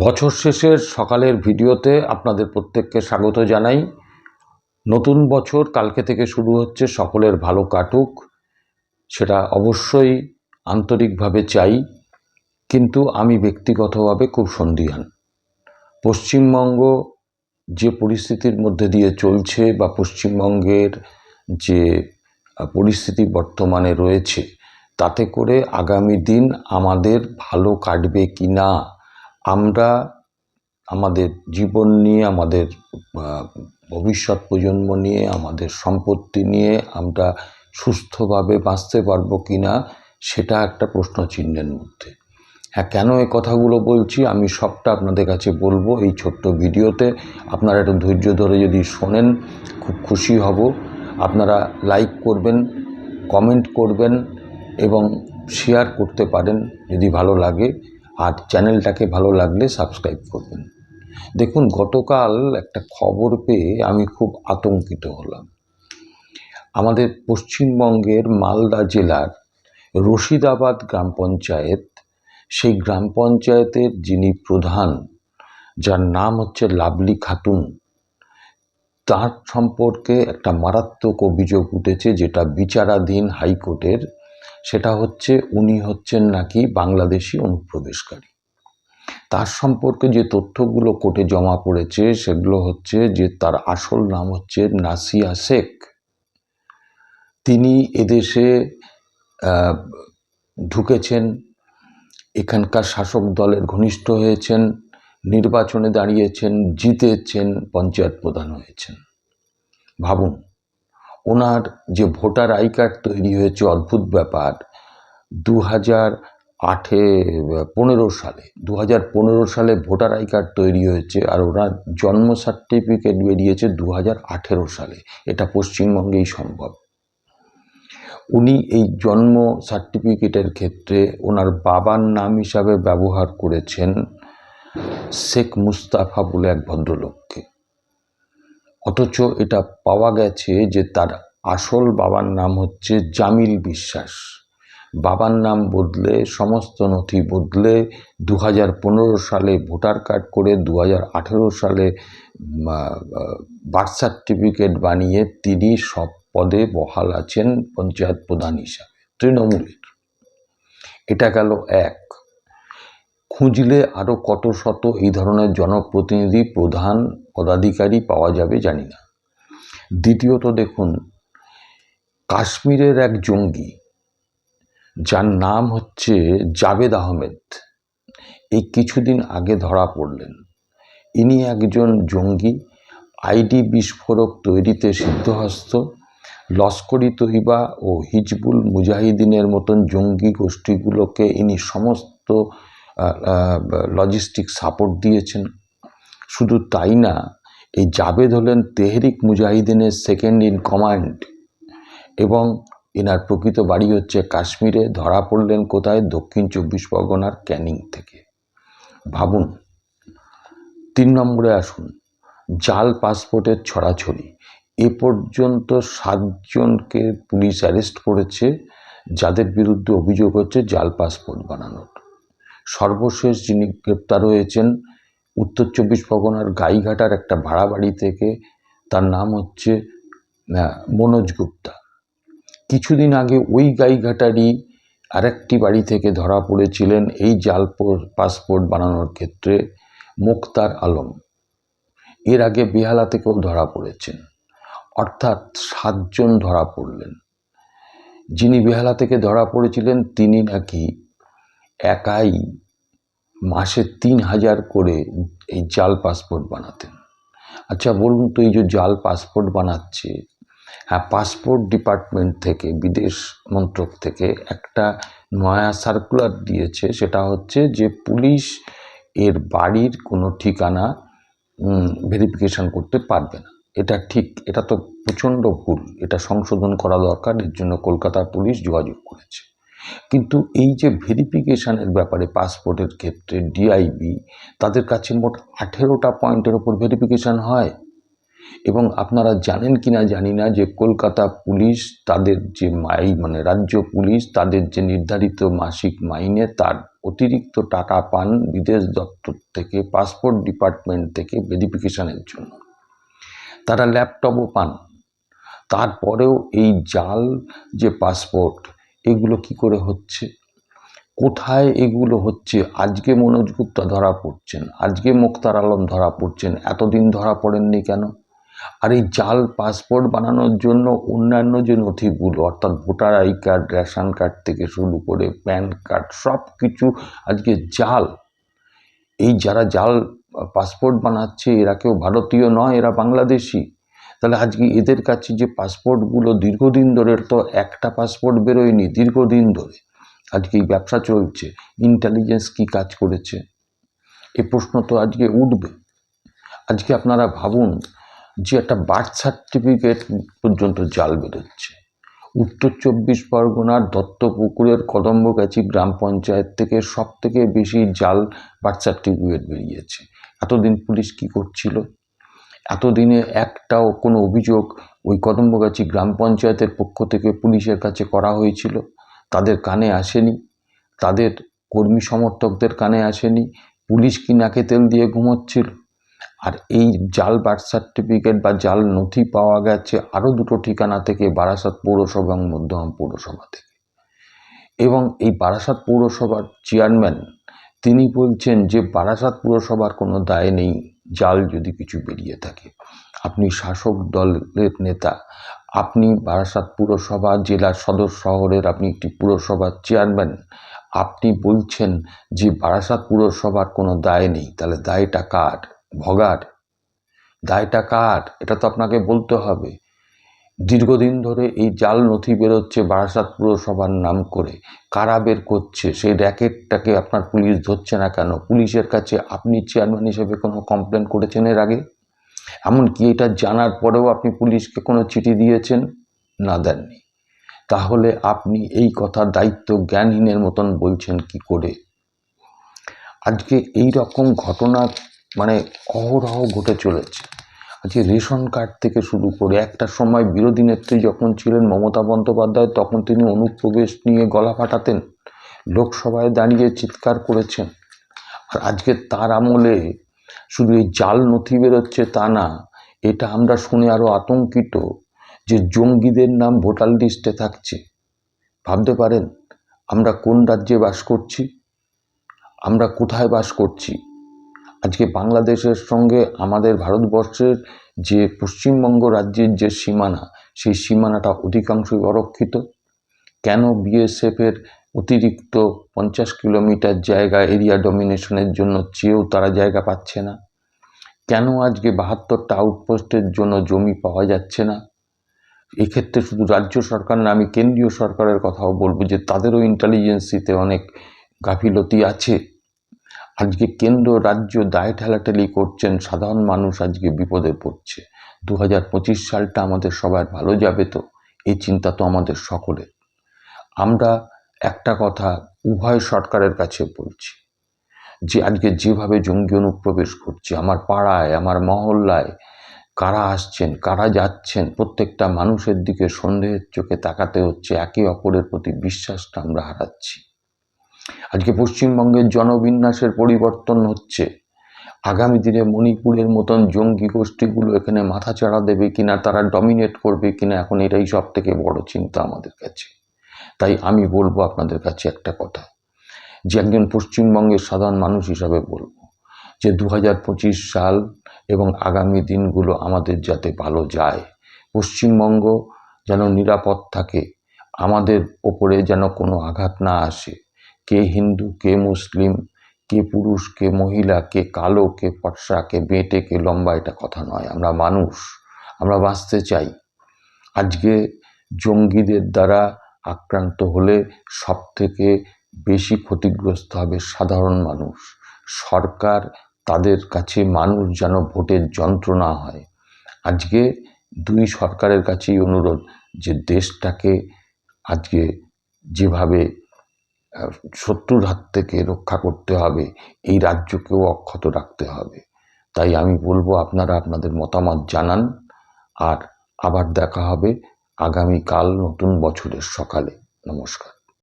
বছর শেষের সকালের ভিডিওতে আপনাদের প্রত্যেককে স্বাগত জানাই। নতুন বছর কালকে থেকে শুরু হচ্ছে সকলের ভালো কাটুক, সেটা অবশ্যই আন্তরিকভাবে চাই, কিন্তু আমি ব্যক্তিগতভাবে খুব সন্দিহান। পশ্চিমবঙ্গ যে পরিস্থিতির মধ্যে দিয়ে চলছে বা পশ্চিমবঙ্গের যে পরিস্থিতি বর্তমানে রয়েছে, তাতে করে আগামী দিন আমাদের ভালো কাটবে কি না আমরা আমাদের জীবন নিয়ে, আমাদের ভবিষ্যৎ প্রজন্ম নিয়ে, আমাদের সম্পত্তি নিয়ে আমরা সুস্থভাবে বাঁচতে পারব কি না, সেটা একটা প্রশ্নচিহ্নের মধ্যে। হ্যাঁ কেন এই কথাগুলো বলছি? আমি সবটা আপনাদের কাছে বলব এই ছোট্ট ভিডিওতে। আপনারা একটু ধৈর্য ধরে যদি শোনেন, খুব খুশি হব। আপনারা লাইক করবেন, কমেন্ট করবেন এবং শেয়ার করতে পারেন যদি ভালো লাগে। আর চ্যানেলটাকে ভালো লাগলে সাবস্ক্রাইব করবেন। দেখুন, গতকাল একটা খবর পেয়ে আমি খুব আতঙ্কিত হলাম। আমাদের পশ্চিমবঙ্গের মালদা জেলার রশিদাবাদ গ্রাম পঞ্চায়েত, সেই গ্রাম পঞ্চায়েতের যিনি প্রধান, যার নাম হচ্ছে লাভলি খাতুন, তার সম্পর্কে একটা মারাত্মক অভিযোগ উঠেছে, যেটা বিচারাধীন হাইকোর্টের সেটা হচ্ছে উনি হচ্ছেন নাকি বাংলাদেশি অনুপ্রবেশকারী। তার সম্পর্কে যে তথ্যগুলো কোর্টে জমা পড়েছে সেগুলো হচ্ছে যে তার আসল নাম হচ্ছে নাসিয়া শেখ। তিনি এদেশে ঢুকেছেন, এখানকার শাসক দলের ঘনিষ্ঠ হয়েছেন, নির্বাচনে দাঁড়িয়েছেন, জিতেছেন, পঞ্চায়েত প্রধান হয়েছেন। ভাবুন ওনার যে ভোটার আই কার্ড তৈরি হয়েছে, অদ্ভুত ব্যাপার দু হাজার আঠে, পনেরো সালে দু হাজার পনেরো সালে ভোটার আই কার্ড তৈরি হয়েছে আর ওনার জন্ম সার্টিফিকেট বেরিয়েছে দু হাজার আঠেরো সালে। এটা পশ্চিমবঙ্গেই সম্ভব। উনি এই জন্ম সার্টিফিকেটের ক্ষেত্রে ওনার বাবার নাম হিসাবে ব্যবহার করেছেন শেখ মুস্তাফা বলে এক ভদ্রলোককে। অথচ এটা পাওয়া গেছে যে তার আসল বাবার নাম হচ্ছে জামিল বিশ্বাস। বাবার নাম বদলে, সমস্ত নথি বদলে দু হাজার পনেরো সালে ভোটার কার্ড করে দু হাজার আঠেরো সালে বার্থ সার্টিফিকেট বানিয়ে তিনি সব পদে বহাল আছেন পঞ্চায়েত প্রধান হিসাবে, তৃণমূলের। এটা গেল এক। খুঁজলে আরও কত শত এই ধরনের জনপ্রতিনিধি প্রধান পদাধিকারী পাওয়া যাবে জানি না। দ্বিতীয়ত দেখুন, কাশ্মীরের এক জঙ্গি, যার নাম হচ্ছে জাবেদ আহমেদ, এই কিছুদিন আগে ধরা পড়লেন। ইনি একজন জঙ্গি আইডি বিস্ফোরক তৈরিতে সিদ্ধহস্ত, লস্করি তৈবা ও হিজবুল মুজাহিদিনের মতন জঙ্গি গোষ্ঠীগুলোকে ইনি সমস্ত লজিস্টিক সাপোর্ট দিয়েছেন। শুধু তাই না, এই জাবেদ হলেন তেহরিক মুজাহিদিনের সেকেন্ড ইন কমান্ড এবং এনার প্রকৃত বাড়ি হচ্ছে কাশ্মীরে, ধরা পড়লেন কোথায়? দক্ষিণ চব্বিশ পরগনার ক্যানিং থেকে। ভাবুন, তিন নম্বরে আসুন, জাল পাসপোর্টের ছড়াছড়ি। এ পর্যন্ত সাতজনকে পুলিশ অ্যারেস্ট করেছে, যাদের বিরুদ্ধে অভিযোগ হচ্ছে জাল পাসপোর্ট বানানোর। সর্বশেষ যিনি গ্রেপ্তার হয়েছেন উত্তর চব্বিশ পরগনার গাইঘাটার একটা ভাড়া বাড়ি থেকে তার নাম হচ্ছে মনোজ গুপ্তা। কিছুদিন আগে ওই গাইঘাটারই আরেকটি বাড়ি থেকে ধরা পড়েছিলেন এই জাল পাসপোর্ট বানানোর ক্ষেত্রে মুক্তার আলম। এর আগে বেহালা থেকেও ধরা পড়েছেন। অর্থাৎ সাতজন ধরা পড়লেন। যিনি বেহালা থেকে ধরা পড়েছিলেন, তিনি নাকি একাই মাসে তিন হাজার করে এই জাল পাসপোর্ট বানাতেন। আচ্ছা বলুন তো এই যে জাল পাসপোর্ট বানাচ্ছে হ্যাঁ পাসপোর্ট ডিপার্টমেন্ট থেকে, বিদেশ মন্ত্রক থেকে একটা নয়া সার্কুলার দিয়েছে, সেটা হচ্ছে যে পুলিশ এর বাড়ির কোনো ঠিকানা ভেরিফিকেশন করতে পারবে না। এটা ঠিক, এটা তো প্রচণ্ড ভুল, এটা সংশোধন করা দরকার, এর জন্য কলকাতা পুলিশ যোগাযোগ করেছে। কিন্তু এই যে ভেরিফিকেশানের ব্যাপারে পাসপোর্টের ক্ষেত্রে ডিআইবি তাদের কাছে মোট আঠেরোটা পয়েন্টের ওপর ভেরিফিকেশান হয়। এবং আপনারা জানেন কি না জানি না যে কলকাতা পুলিশ তাদের যে মাই মানে রাজ্য পুলিশ তাদের যে নির্ধারিত মাসিক মাইনে তার অতিরিক্ত টাকা পান বিদেশ দপ্তর থেকে, পাসপোর্ট ডিপার্টমেন্ট থেকে ভেরিফিকেশানের জন্য। তারা ল্যাপটপও পান। তারপরেও এই জাল যে পাসপোর্ট এগুলো কি করে হচ্ছে? কোথায় এগুলো হচ্ছে? আজকে মনোজ গুপ্তা ধরা পড়ছেন। আজকে মুক্তার আলম ধরা পড়ছেন। এতদিন ধরা পড়েননি কেন? আর এই জাল পাসপোর্ট বানানোর জন্য অন্যান্য যে নথিগুলো, অর্থাৎ voter I card, ration card থেকে শুরু করে প্যান কার্ড সব কিছু আজকে জাল। এই যারা জাল পাসপোর্ট বানাচ্ছে, এরা কেউ ভারতীয় নয়, এরা বাংলাদেশি। তাহলে আজকে এদের কাছে যে পাসপোর্টগুলো দীর্ঘদিন ধরে, তো একটা পাসপোর্ট বেরোয়নি দীর্ঘদিন ধরে। আজকে এই ব্যবসা চলছে ইন্টেলিজেন্স কি কাজ করেছে? এ প্রশ্ন তো আজকে উঠবে। আজকে আপনারা ভাবুন যে একটা বার্থ সার্টিফিকেট পর্যন্ত জাল বেরোচ্ছে। উত্তর চব্বিশ পরগনার দত্তপুকুরের কদম্বগাছি গ্রাম পঞ্চায়েত থেকে সব থেকে বেশি জাল বার্থ সার্টিফিকেট বেরিয়েছে। এতদিন পুলিশ কি করছিল? এতদিনে একটাও কোনো অভিযোগ ওই কদম্বগাছি গ্রাম পঞ্চায়েতের পক্ষ থেকে পুলিশের কাছে করা হয়েছিল? তাদের কানে আসেনি? তাদের কর্মী সমর্থকদের কানে আসেনি? পুলিশ কি নাকে তেল দিয়ে ঘুমোচ্ছিল? আর এই জাল বার্থ সার্টিফিকেট বা জাল নথি পাওয়া গেছে আরও দুটো ঠিকানা থেকে বারাসাত পৌরসভা এবং মধ্যম পৌরসভা থেকে। এবং এই বারাসাত পৌরসভার চেয়ারম্যান, তিনি বলছেন যে বারাসাত পুরসভার কোনো দায় নেই। জাল যদি কিছু বেরিয়ে থাকে। আপনি শাসক দলের নেতা, আপনি বারাসাত পুরসভা জেলার সদর শহরের আপনি একটি পুরসভার চেয়ারম্যান, আপনি বলছেন যে বারাসাত পুরসভার কোনো দায় নেই, তাহলে দায়টা কার? ভগার দায়টা কার? এটা তো আপনাকে বলতে হবে। দীর্ঘদিন ধরে এই জাল নথি বেরোচ্ছে বারাসাত পুরসভার নাম করে। কারা বের করছে? সেই র্যাকেটটাকে আপনার পুলিশ ধরছে না কেন? পুলিশের কাছে আপনি চেয়ারম্যান হিসেবে কোনো কমপ্লেন করেছেন এর আগে? এমনকি এটা জানার পরেও আপনি পুলিশকে কোনো চিঠি দিয়েছেন? না দেননি। তাহলে আপনি এই কথার দায়িত্ব জ্ঞানহীনের মতন বলছেন কি করে? আজকে এই রকম ঘটনা মানে অহরহ ঘটে চলেছে। আজকে রেশন কার্ড থেকে শুরু করে একটা সময় বিরোধী নেত্রী যখন ছিলেন মমতা বন্দ্যোপাধ্যায়, তখন তিনি অনুপ্রবেশ নিয়ে গলা ফাটাতেন, লোকসভায় দাঁড়িয়ে চিৎকার করেছেন। আর আজকে তার আমলে শুধু এই জাল নথি বেরোচ্ছে তা না, এটা আমরা শুনে আরও আতঙ্কিত যে জঙ্গিদের নাম ভোটার লিস্টে থাকছে। ভাবতে পারেন, আমরা কোন রাজ্যে বাস করছি? আমরা কোথায় বাস করছি? আজকে বাংলাদেশের সঙ্গে আমাদের ভারতবর্ষের যে পশ্চিমবঙ্গ রাজ্যের যে সীমানা, সেই সীমানাটা অধিকাংশই অরক্ষিত। কেন বিএসএফের অতিরিক্ত পঞ্চাশ কিলোমিটার জায়গা এরিয়া ডমিনেশনের জন্য চেয়েও তারা জায়গা পাচ্ছে না? কেন আজকে বাহাত্তরটা আউটপোস্টের জন্য জমি পাওয়া যাচ্ছে না? এক্ষেত্রে শুধু রাজ্য সরকার না, আমি কেন্দ্রীয় সরকারের কথাও বলব যে তাদেরও ইন্টেলিজেন্সিতে অনেক গাফিলতি আছে। আজকে কেন্দ্র রাজ্য দায় ঠেলাঠেলি করছেন সাধারণ মানুষ আজকে বিপদে পড়ছে। দু হাজার পঁচিশ সালটা আমাদের সবার ভালো যাবে তো? এই চিন্তা তো আমাদের সকলের। আমরা একটা কথা উভয় সরকারের কাছে বলছি, যে আজকে যেভাবে জঙ্গি অনুপ্রবেশ করছে আমার পাড়ায়, আমার মহল্লায়, কারা আসছেন, কারা যাচ্ছেন, প্রত্যেকটা মানুষের দিকে সন্দেহের চোখে তাকাতে হচ্ছে, একে অপরের প্রতি বিশ্বাসটা আমরা হারাচ্ছি। আজকে পশ্চিমবঙ্গের জনবিন্যাসের পরিবর্তন হচ্ছে। আগামী দিনে মণিপুরের মতন জঙ্গি গোষ্ঠীগুলো এখানে মাথা চাড়া দেবে কিনা, তারা ডমিনেট করবে কিনা, এখন এটাই সব থেকে বড় চিন্তা আমাদের কাছে। তাই আমি বলব আপনাদের কাছে একটা কথা, যে একজন পশ্চিমবঙ্গের সাধারণ মানুষ হিসাবে বলব, যে দু হাজার পঁচিশ সাল এবং আগামী দিনগুলো আমাদের যাতে ভালো যায়। পশ্চিমবঙ্গ যেন নিরাপদ থাকে, আমাদের ওপরে যেন কোনো আঘাত না আসে। কে হিন্দু, কে মুসলিম, কে পুরুষ, কে মহিলা, কে কালো, কে ফর্সা, কে বেঁটে, কে লম্বা, এটা কথা নয়। আমরা মানুষ, আমরা বাঁচতে চাই। আজকে জঙ্গিদের দ্বারা আক্রান্ত হলে সব থেকে বেশি ক্ষতিগ্রস্ত হবে সাধারণ মানুষ। সরকার তাদের কাছে মানুষ যেন ভোটের যন্ত্র না হয়। আজকে দুই সরকারের কাছেই অনুরোধ যে দেশটাকে আজকে যেভাবে শত্রুর হাত থেকে রক্ষা করতে হবে, এই রাজ্যকেও অক্ষত রাখতে হবে। তাই আমি বলব, আপনারা আপনাদের মতামত জানান, আর আবার দেখা হবে আগামীকাল নতুন বছরের সকালে। নমস্কার।